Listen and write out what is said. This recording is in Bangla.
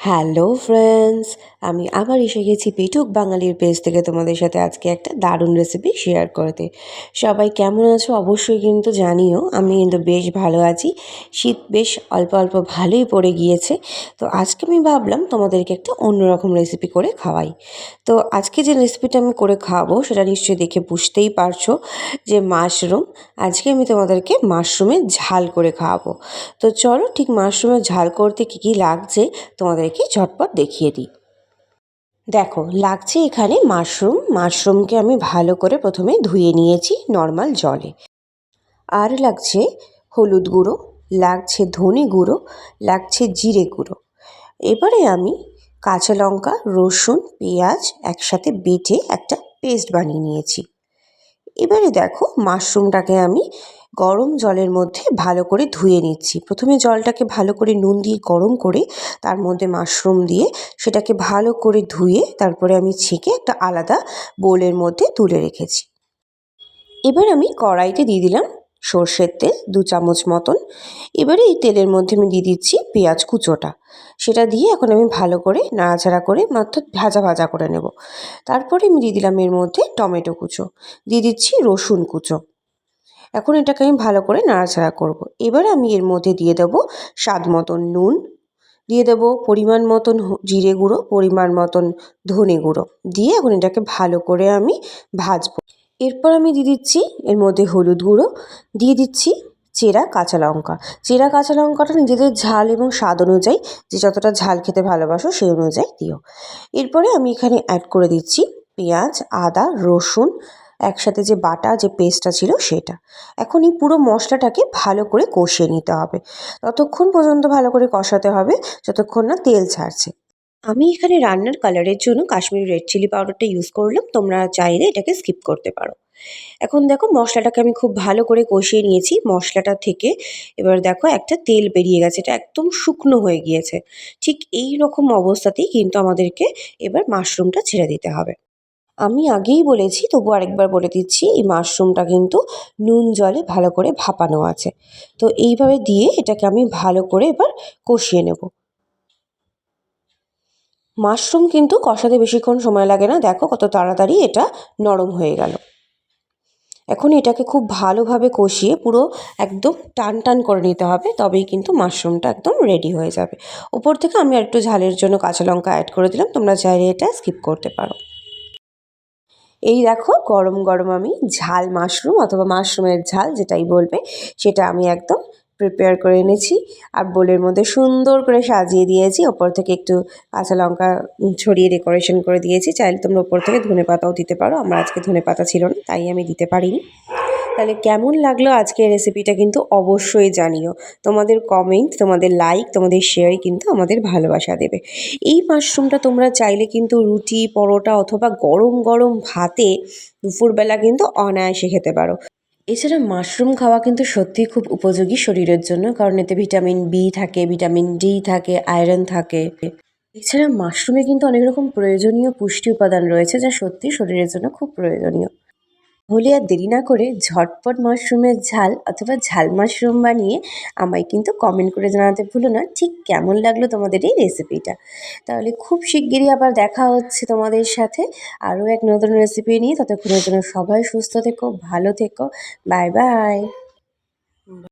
হ্যালো ফ্রেন্ডস আমি আবার এসে গেছি পেটুক বাঙালির পেজ থেকে তোমাদের সাথে আজকে একটা দারুণ রেসিপি শেয়ার করতে। সবাই কেমন আছো অবশ্যই কিন্তু জানিও, আমি কিন্তু বেশ ভালো আছি। শীত বেশ অল্প অল্প ভালোই পড়ে গিয়েছে। তো আজকে আমি ভাবলাম তোমাদেরকে একটা অন্যরকম রেসিপি করে খাওয়াই। তো আজকে যে রেসিপিটা আমি করে খাওয়াবো সেটা নিশ্চয়ই দেখে বুঝতেই পারছ যে মাশরুম আজকে আমি তোমাদেরকে মাশরুমের ঝাল করে খাওয়াবো। তো চলো ঠিক মাশরুমের ঝাল করতে কী কী লাগছে তোমাদেরকে ঝটপট দেখিয়ে দিই। দেখো, লাগছে এখানে মাশরুম। মাশরুমকে আমি ভালো করে প্রথমে ধুয়ে নিয়েছি নর্মাল জলে। আর লাগছে হলুদ গুঁড়ো, লাগছে ধনে গুঁড়ো, লাগছে জিরে গুঁড়ো। এবারে আমি কাঁচা লঙ্কা, রসুন, পেঁয়াজ একসাথে বেটে একটা পেস্ট বানিয়ে নিয়েছি। এবারে দেখো মাশরুমটাকে আমি গরম জলের মধ্যে ভালো করে ধুয়ে নিচ্ছি। প্রথমে জলটাকে ভালো করে নুন দিয়ে গরম করে, তার মধ্যে মাশরুম দিয়ে সেটাকে ভালো করে ধুয়ে তারপরে আমি ছেঁকে একটা আলাদা বোলের মধ্যে তুলে রেখেছি। এবার আমি কড়াইতে দিয়ে দিলাম সর্ষের তেল দু চামচ মতন। এবারে এই তেলের মধ্যে আমি দিয়ে দিচ্ছি পেঁয়াজ কুচোটা। সেটা দিয়ে এখন আমি ভালো করে নাড়াচাড়া করে মাত্র ভাজা ভাজা করে নেব। তারপরে আমি দিয়ে দিলাম এর মধ্যে টমেটো কুচো। দিয়ে দিচ্ছি রসুন কুচো। এখন এটাকে আমি ভালো করে নাড়াচাড়া করব। এবার আমি এর মধ্যে দিয়ে দেবো স্বাদ মতন নুন, দিয়ে দেবো পরিমাণ মতন জিরে গুঁড়ো, পরিমাণ মতন ধনে গুঁড়ো, দিয়ে এখন এটাকে ভালো করে আমি ভাজবো। এরপর আমি দিয়ে দিচ্ছি এর মধ্যে হলুদ গুঁড়ো, দিয়ে দিচ্ছি চেরা কাঁচা লঙ্কা। চেরা কাঁচা লঙ্কাটা নিজেদের ঝাল এবং স্বাদ অনুযায়ী, যে যতটা ঝাল খেতে ভালোবাসো সেই অনুযায়ী দিও। এরপরে আমি এখানে অ্যাড করে দিচ্ছি পেঁয়াজ, আদা, রসুন একসাথে যে বাটা, যে পেস্টটা ছিল সেটা। এখন এই পুরো মশলাটাকে ভালো করে কষিয়ে নিতে হবে। ততক্ষণ পর্যন্ত ভালো করে কষাতে হবে, যতক্ষণ না তেল ছাড়ছে। আমি এখানে রান্নার কালারের জন্য কাশ্মীরি রেড চিলি পাউডারটা ইউজ করলাম, তোমরা চাইলে এটাকে স্কিপ করতে পারো। এখন দেখো মশলাটাকে আমি খুব ভালো করে কষিয়ে নিয়েছি। মশলাটা থেকে এবার দেখো একটা তেল বেরিয়ে গেছে, এটা একদম শুকনো হয়ে গিয়েছে। ঠিক এই রকম অবস্থাতেই কিন্তু আমাদেরকে এবার মাশরুমটা ছেড়ে দিতে হবে। আমি আগেই বলেছি, তবু আরেকবার বলে দিচ্ছি, এই মাশরুমটা কিন্তু নুন জলে ভালো করে ভাপানো আছে। তো এইভাবে দিয়ে এটাকে আমি ভালো করে এবার কষিয়ে নেব। মাশরুম কিন্তু কষাতে বেশিক্ষণ সময় লাগে না, দেখো কত তাড়াতাড়ি এটা নরম হয়ে গেল। এখন এটাকে খুব ভালোভাবে কষিয়ে পুরো একদম টান টান করে নিতে হবে, তবেই কিন্তু মাশরুমটা একদম রেডি হয়ে যাবে। ওপর থেকে আমি আর একটু ঝালের জন্য কাঁচা লঙ্কা অ্যাড করে দিলাম, তোমরা চাইলে এটা স্কিপ করতে পারো। এই দেখো গরম গরম আমি ঝাল মাশরুম অথবা মাশরুমের ঝাল যেটাই বলবে, সেটা আমি একদম প্রিপেয়ার করে এনেছি। আর বোলের মধ্যে সুন্দর করে সাজিয়ে দিয়েছি। ওপর থেকে একটু কাঁচা লঙ্কা ছড়িয়ে ডেকোরেশন করে দিয়েছি। চাইলে তোমরা ওপর থেকে ধনে পাতাও দিতে পারো। আমার আজকে ধনে পাতা ছিল না, তাই আমি দিতে পারিনি। তাহলে কেমন লাগল আজকের রেসিপিটা কিন্তু অবশ্যই জানিও। তোমাদের কমেন্ট তোমাদের লাইক তোমাদের শেয়ারই কিন্তু আমাদের ভালোবাসা দেবে। এই মাশরুমটা তোমরা চাইলে কিন্তু রুটি, পরোটা অথবা গরম গরম ভাতে দুপুরবেলা কিন্তু অনায়াসে খেতে পারো। এছাড়া মাশরুম খাওয়া কিন্তু সত্যিই খুব উপযোগী শরীরের জন্য, কারণ এতে ভিটামিন বি থাকে ভিটামিন ডি থাকে আয়রন থাকে। এছাড়া মাশরুমে কিন্তু অনেক রকম প্রয়োজনীয় পুষ্টি উপাদান রয়েছে, যা সত্যি শরীরের জন্য খুব প্রয়োজনীয়। হলে আর দেরি না করে ঝটপট মাশরুমের ঝাল অথবা ঝাল মাশরুম বানিয়ে আমায় কিন্তু কমেন্ট করে জানাতে ভুলো না। ঠিক কেমন লাগল তোমাদের এই রেসিপিটা তাহলে খুব শিগগিরই আবার দেখা হচ্ছে তোমাদের সাথে আরও এক নতুন রেসিপি নিয়ে। ততক্ষণের জন্য সবাই সুস্থ থেকো, ভালো থেকো। Bye bye